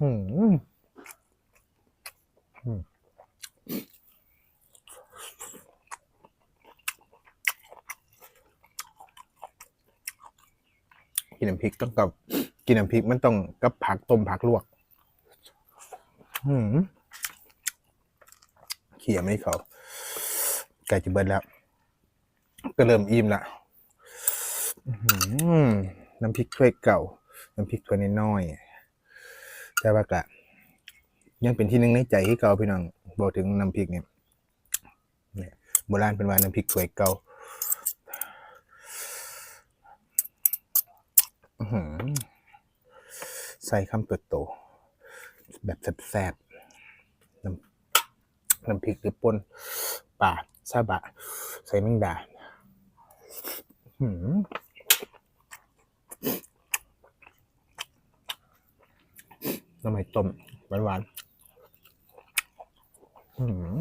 อืมอืมกินน้ำพริกต้องกับกินน้ำพริกมันต้องกับผักต้มผักลวก อืมเขี่ยไม่เขาไก่จะเบิดแล้ว ก็เริ่มอิ่มละอื้อหือน้ำพริกถ้วยเก่า น้ำพริกถ้วยน้อย แต่ว่ากะ ยังเป็นที่หนึ่งในใจที่เก่าพี่น้องบอกถึงน้ำพริกเนี่ยเนี่ยโบราณเป็นว่าน้ำพริกถ้วยเก่าอื้อหือใส่คำโต แบบแซ่บๆน้ำน้ำพริกหรือป่นป่าซาบะ ใส่แมงดาอื้อหือ น้ำมันต้มหวานๆอื้อหือ